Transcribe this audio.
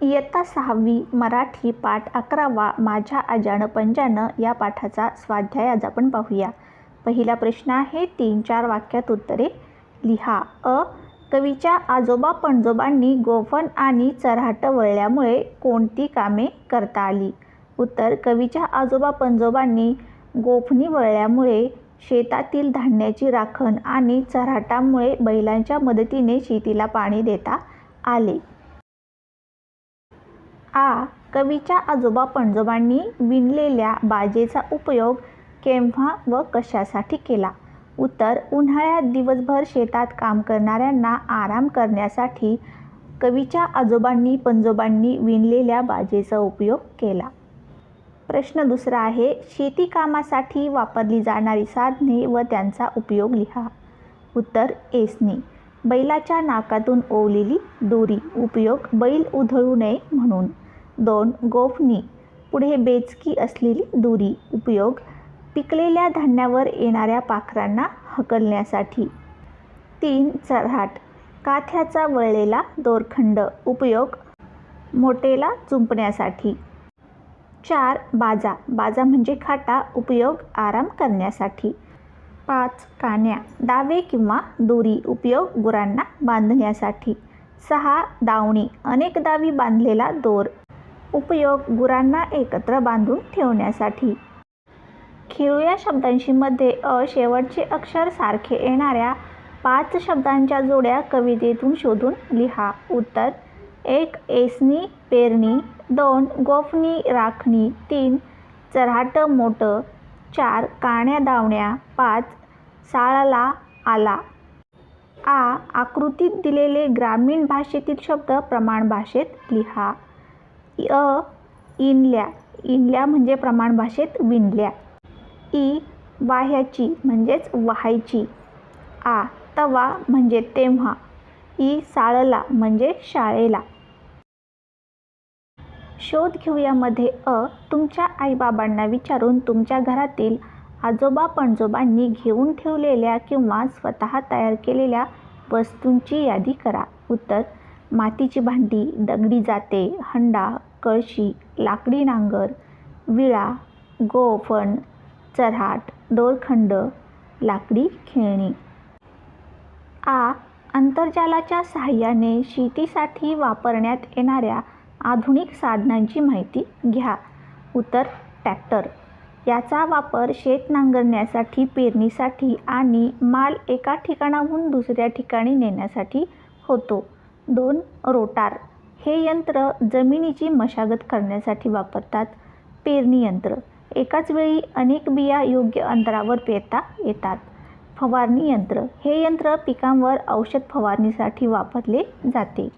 इयत्ता सहावी मराठी पाठ अकरावा माझ्या अजानं पंजानं या पाठाचा स्वाध्याय आज आपण पाहूया. पहिला प्रश्न आहे तीन चार वाक्यात उत्तरे लिहा. अ कवीच्या आजोबा पणजोबांनी गोफण आणि चऱ्हाट वळल्यामुळे कोणती कामे करता आली? उत्तर कवीच्या आजोबा पणजोबांनी गोफणी वळल्यामुळे शेतातील धान्याची राखण आणि चऱ्हाटामुळे बैलांच्या मदतीने शेतीला पाणी देता आले. आ कवीच्या आजोबा पणजोबांनी विणलेल्या बाजेचा उपयोग केव्हा व कशासाठी केला? उत्तर उन्हाळ्यात दिवसभर शेतात काम करणाऱ्यांना आराम करण्यासाठी कवीच्या आजोबांनी पणजोबांनी विणलेल्या बाजेचा उपयोग केला. प्रश्न दुसरा आहे शेती कामासाठी वापरली जाणारी साधने व त्यांचा उपयोग लिहा. उत्तर एसनी. बैलाच्या नाकातून ओवलेली दोरी. उपयोग बैल उधळू नये म्हणून. दोन गोफणी. पुढे बेचकी असलेली दुरी उपयोग. पिकलेल्या धान्यावर येणाऱ्या पाखरांना हकलण्यासाठी. तीन चरहाट. काथ्याचा वळलेला दोरखंड उपयोग. मोटेला चुंपण्यासाठी. चार बाजा. बाजा म्हणजे खाटा. उपयोग. आराम करण्यासाठी. पाच कान्या. दावे किंवा दोरी उपयोग. गुरांना बांधण्यासाठी. सहा दावणी. अनेक दावी बांधलेला दोर. उपयोग गुरांना एकत्र बांधून ठेवण्यासाठी. खेळूया शब्दांशी मध्ये अ शेवटचे अक्षर सारखे येणाऱ्या पाच शब्दांच्या जोड्या कवितेतून शोधून लिहा. उत्तर एक एसनी पेरणी दोन गोफणी राखणी तीन चऱ्हाट मोठं चार काण्या दावण्या पाच साळला आला. आ आकृतीत दिलेले ग्रामीण भाषेतील शब्द प्रमाण भाषेत लिहा. अ इनल्या. इनल्या म्हणजे प्रमाण भाषेत विणल्या ई वाह्याची म्हणजेच वाहायची. आ तवा म्हणजे तेव्हा. ई साळला म्हणजे शाळेला. शोध घेऊयामध्ये अ तुमच्या आईबाबांना विचारून तुमच्या घरातील आजोबा पणजोबांनी घेऊन ठेवलेल्या किंवा स्वतः तयार केलेल्या वस्तूंची यादी करा. उत्तर मातीची भांडी दगडी जाते हंडा कळशी लाकडी नांगर विळा गोफण चऱ्हाट दोरखंड लाकडी खेळणी. आ आंतरजालाच्या सहाय्याने शेतीसाठी वापरण्यात येणाऱ्या आधुनिक साधनांची माहिती घ्या. उत्तर ट्रॅक्टर. याचा वापर शेत नांगरण्यासाठी पेरणीसाठी आणि माल एका ठिकाणाहून दुसऱ्या ठिकाणी नेण्यासाठी होतो. दोन रोटार. हे यंत्र जमिनीची मशागत करण्यासाठी वापरतात. पेरणी यंत्र. एकाच वेळी अनेक बिया योग्य अंतरावर पेरता येतात. फवारणी यंत्र. हे यंत्र पिकांवर औषध फवारणीसाठी वापरले जाते.